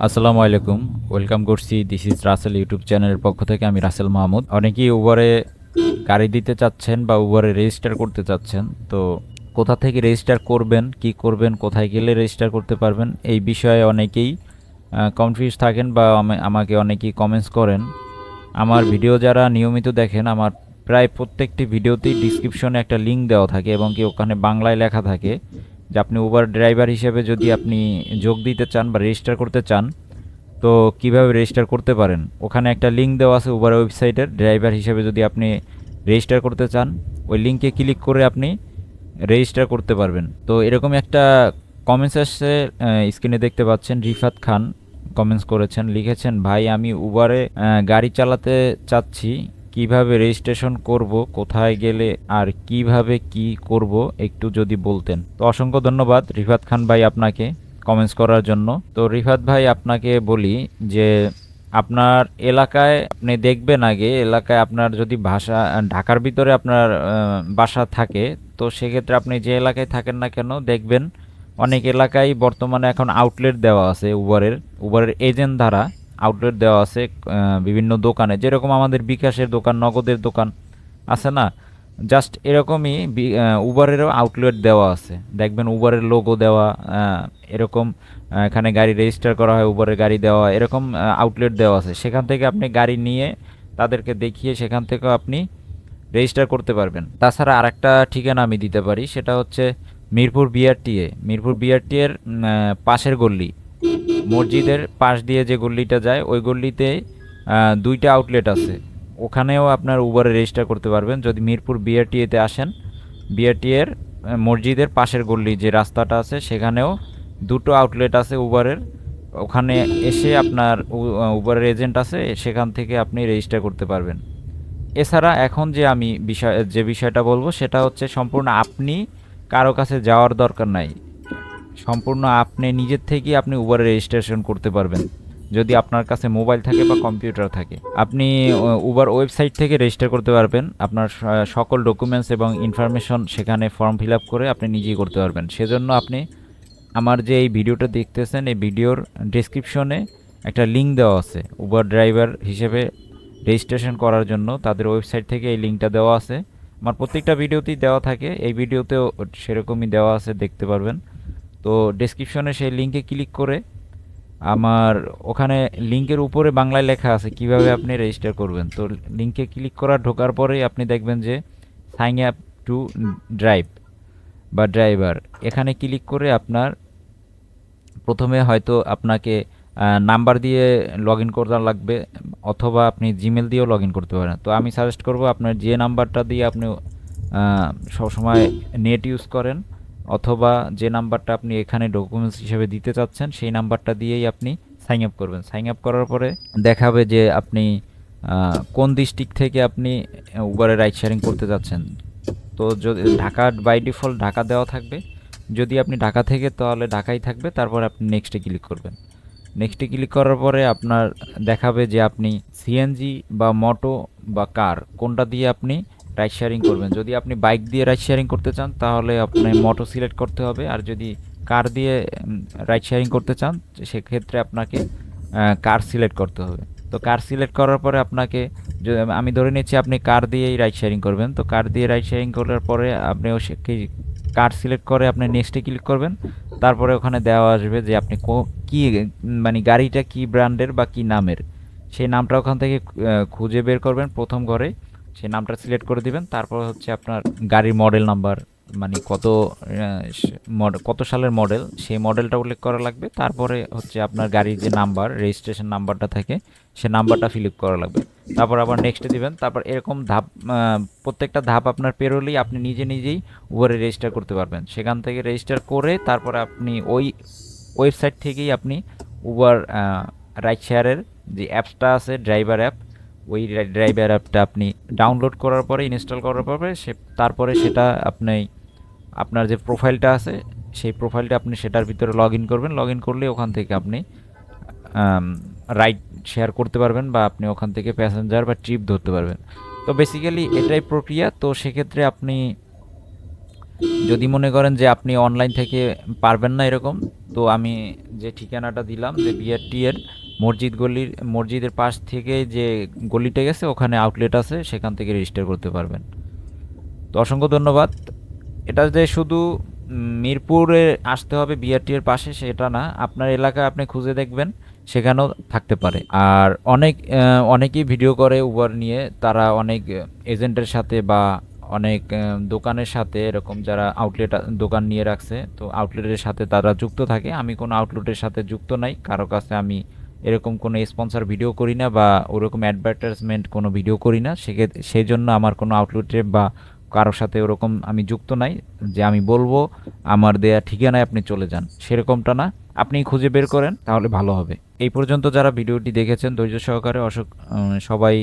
আসসালামু আলাইকুম। ওয়েলকাম করছি। দিস ইজ রাসেল ইউটিউব চ্যানেলের পক্ষ থেকে। আমি রাসেল মাহমুদ অনেকেই উবারে গাড়ি দিতে চাচ্ছেন বা উবারে রেজিস্টার করতে চাচ্ছেন। তো কোথা থেকে রেজিস্টার করবেন, কি করবেন, কোথায় গেলে রেজিস্টার করতে পারবেন, এই বিষয়ে অনেকেই কনফিউজ থাকেন বা আমা- আমাকে অনেকেই কমেন্টস করেন। আমার ভিডিও যারা নিয়মিত দেখেন, আমার প্রায় প্রত্যেকটি ভিডিওতেই ডিসক্রিপশনে একটা লিঙ্ক দেওয়া থাকে এবং কি ওখানে বাংলায় লেখা থাকে। যে আপনি উবার ড্রাইভার হিসেবে যদি আপনি যোগ দিতে চান বা রেজিস্টার করতে চান, তো কীভাবে রেজিস্টার করতে পারেন? ওখানে একটা লিঙ্ক দেওয়া আছে উবার ওয়েবসাইটের ড্রাইভার হিসেবে যদি আপনি রেজিস্টার করতে চান, ওই লিঙ্কে ক্লিক করে আপনি রেজিস্টার করতে পারবেন। তো এরকম একটা কমেন্টস আসছে স্ক্রিনে দেখতে পাচ্ছেন, রিফাত খান কমেন্টস করেছেন, লিখেছেন, ভাই, আমি উবারে গাড়ি চালাতে চাচ্ছি কীভাবে রেজিস্ট্রেশন করব, কোথায় গেলে আর কীভাবে কি করব একটু যদি বলতেন। তো অসংখ্য ধন্যবাদ রিফাত খান ভাই আপনাকে কমেন্টস করার জন্য। তো রিফাত ভাই আপনাকে বলি যে, আপনার এলাকায় আপনি দেখবেন আগে, এলাকায় আপনার যদি ভাষা, ঢাকার ভিতরে আপনার বাসা থাকে, তো সেক্ষেত্রে আপনি যে এলাকায় থাকেন না কেন দেখবেন অনেক এলাকায় বর্তমানে এখন আউটলেট দেওয়া আছে উবারের উবারের এজেন্ট দ্বারা আউটলেট দেওয়া আছে বিভিন্ন দোকানে। যেরকম আমাদের বিকাশের দোকান, নগদের দোকান আছে না জাস্ট এরকমই উবারেরও আউটলেট দেওয়া আছে। দেখবেন উবারের লোগো দেওয়া এরকম এখানে গাড়ি রেজিস্টার করা হয় উবারের গাড়ি দেওয়া, এরকম আউটলেট দেওয়া আছে। সেখান থেকে আপনি গাড়ি নিয়ে তাদেরকে দেখিয়ে সেখান থেকেও আপনি রেজিস্টার করতে পারবেন। তাছাড়া আরেকটা ঠিকানা আমি দিতে পারি, সেটা হচ্ছে মিরপুর বিআরটিএ মিরপুর বিআরটিএর পাশের গল্লি মসজিদের পাশ দিয়ে যে গল্লিটা যায়, ওই গল্লিতে দুইটা আউটলেট আছে। ওখানেও আপনার উবারে রেজিস্টার করতে পারবেন। যদি মিরপুর বিআরটিএতে আসেন বিআরটিএর মসজিদের পাশের গল্লি যে রাস্তাটা আছে, সেখানেও দুটো আউটলেট আছে উবারের। ওখানে এসে আপনার উবারের এজেন্ট আছে, সেখান থেকে আপনি রেজিস্টার করতে পারবেন। এছাড়া এখন যে আমি বিষয়, যে বিষয়টা বলব, সেটা হচ্ছে সম্পূর্ণ আপনি কারও কাছে যাওয়ার দরকার নাই। সম্পূর্ণ আপনি নিজের থেকেই আপনি উবারে রেজিস্ট্রেশন করতে পারবেন। যদি আপনার কাছে মোবাইল থাকে বা কম্পিউটার থাকে। আপনি উবার ওয়েবসাইট থেকে রেজিস্টার করতে পারবেন। আপনার সকল ডকুমেন্টস এবং ইনফরমেশন সেখানে ফর্ম ফিল করে আপনি নিজেই করতে পারবেন। সেজন্য আপনি আমার যে এই ভিডিওটা দেখতেছেন, এই ভিডিওর ডেসক্রিপশনে একটা লিঙ্ক দেওয়া আছে। উবার ড্রাইভার হিসেবে রেজিস্ট্রেশন করার জন্য তাদের ওয়েবসাইট থেকে এই লিঙ্কটা দেওয়া আছে। আমার প্রত্যেকটা ভিডিওতেই দেওয়া থাকে। এই ভিডিওতেও সেরকমই দেওয়া আছে, দেখতে পারবেন। তো ডেসক্রিপশনে সেই লিঙ্কে ক্লিক করে আমার ওখানে লিঙ্কের উপরে বাংলায় লেখা আছে কীভাবে আপনি রেজিস্টার করবেন। তো লিঙ্কে ক্লিক করা ঢোকার পরেই আপনি দেখবেন যে সাইন আপ টু ড্রাইভ বা ড্রাইভার এখানে ক্লিক করে আপনার প্রথমে হয়তো আপনাকে নাম্বার দিয়ে লগ ইন করা লাগবে অথবা আপনি জিমেল দিয়েও লগ ইন করতে পারেন। তো আমি সাজেস্ট করব আপনার যে নাম্বারটা দিয়ে আপনি সবসময় নেট ইউজ করেন। অথবা যে নাম্বারটা আপনি এখানে ডকুমেন্টস হিসেবে দিতে চাচ্ছেন, সেই নাম্বারটা দিয়েই আপনি সাইন আপ করবেন। সাইন আপ করার পরে দেখাবে যে আপনি কোন ডিস্ট্রিক্ট থেকে আপনি উবারে রাইড শেয়ারিং করতে যাচ্ছেন। তো যদি ঢাকা বাই ডিফল্ট ঢাকা দেওয়া থাকবে। যদি আপনি ঢাকা থেকে, তাহলে ঢাকাই থাকবে। তারপর আপনি নেক্সটে ক্লিক করবেন। নেক্সটে ক্লিক করার পরে আপনার দেখাবে যে আপনি সিএনজি বা মোটো বা কার কোনটা দিয়ে আপনি রাইড শেয়ারিং করবেন। যদি আপনি বাইক দিয়ে রাইড শেয়ারিং করতে চান, তাহলে আপনি মোটর সিলেক্ট করতে হবে। আর যদি কার দিয়ে রাইড শেয়ারিং করতে চান, সেক্ষেত্রে আপনাকে কার সিলেক্ট করতে হবে। তো কার সিলেক্ট করার পরে আপনাকে আমি ধরে নিচ্ছি আপনি কার দিয়েই রাইড শেয়ারিং করবেন। তো কার দিয়ে রাইড শেয়ারিং করার পরে আপনিও কার সিলেক্ট করে আপনি নেক্সটে ক্লিক করবেন। তারপরে ওখানে দেওয়া আসবে যে আপনি কি মানে গাড়িটা কি ব্র্যান্ডের বা কি নামের। সেই নামটা ওখান থেকে খুঁজে বের করবেন প্রথম ঘরে। সেই নামটা সিলেক্ট করে দিবেন। তারপর হচ্ছে আপনার গাড়ির মডেল নাম্বার মানে কত কত সালের মডেল সেই মডেলটা উল্লেখ করা লাগবে। তারপরে হচ্ছে আপনার গাড়ির যে নাম্বার রেজিস্ট্রেশন নাম্বারটা থাকে, সে নাম্বারটা ফিল করা লাগবে। তারপর আবার নেক্সটে দিবেন। তারপর এরকম ধাপ প্রত্যেকটা ধাপ আপনার পেরোলেই আপনি নিজে নিজেই উবারে রেজিস্টার করতে পারবেন। সেখান থেকে রেজিস্টার করে তারপরে আপনি ওই ওয়েবসাইট থেকেই আপনি উবার রাইড শেয়ারের যে অ্যাপসটা আছে ড্রাইভার অ্যাপ ওই ড্রাইভার অ্যাপটা আপনি ডাউনলোড করার পরে, ইনস্টল করার পরে সে, তারপরে সেটা আপনি, আপনার যে প্রোফাইলটা আছে, সেই প্রোফাইলটা আপনি সেটার ভিতরে লগ ইন করবেন। লগ ইন করলে ওখান থেকে আপনি রাইড শেয়ার করতে পারবেন বা আপনি ওখান থেকে প্যাসেঞ্জার বা ট্রিপ ধরতে পারবেন। তো বেসিক্যালি এটাই প্রক্রিয়া। তো সেক্ষেত্রে আপনি, যদি মনে করেন যে আপনি অনলাইন থেকে পারবেন না এরকম, তো আমি যে ঠিকানাটা দিলাম, যে বিআরটি এর মসজিদ গলির, মসজিদের পাশ থেকে যে গলিটা গেছে, ওখানে আউটলেট আছে, সেখান থেকে রেজিস্টার করতে পারবেন। তো অসংখ্য ধন্যবাদ। এটা যে শুধু মিরপুরে আসতে হবে বিআরটি এর পাশে, সেটা না। আপনার এলাকা আপনি খুঁজে দেখবেন, সেখানেও থাকতে পারে। আর অনেক অনেকেই ভিডিও করে উবার নিয়ে। তারা অনেক এজেন্টের সাথে বা অনেক দোকানের সাথে এরকম যারা আউটলেট দোকান নিয়ে রাখছে, তো আউটলেটের সাথে তারা যুক্ত থাকে। আমি কোনো আউটলেটের সাথে যুক্ত নাই। কারও কাছে আমি এরকম কোনো স্পন্সর ভিডিও করি না বা ওরকম অ্যাডভার্টাইজমেন্ট কোনো ভিডিও করি না সেই জন্য আমার কোনো আউটলেটে বা কারোর সাথে ওরকম আমি যুক্ত নাই যে আমি বলব, আমার দেয়া ঠিকানায় আপনি চলে যান। সেরকমটা না। আপনি খুঁজে বের করেন, তাহলে ভালো হবে। এই পর্যন্ত যারা ভিডিওটি দেখেছেন, ধৈর্য সহকারে অশোক সবাই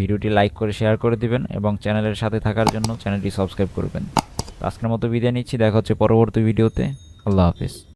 ভিডিওটি লাইক করে শেয়ার করে দিবেন এবং চ্যানেলের সাথে থাকার জন্য চ্যানেলটি সাবস্ক্রাইব করবেন। আজকের মতো বিদায় নিচ্ছি, দেখা হচ্ছে পরবর্তী ভিডিওতে আল্লাহ হাফিজ।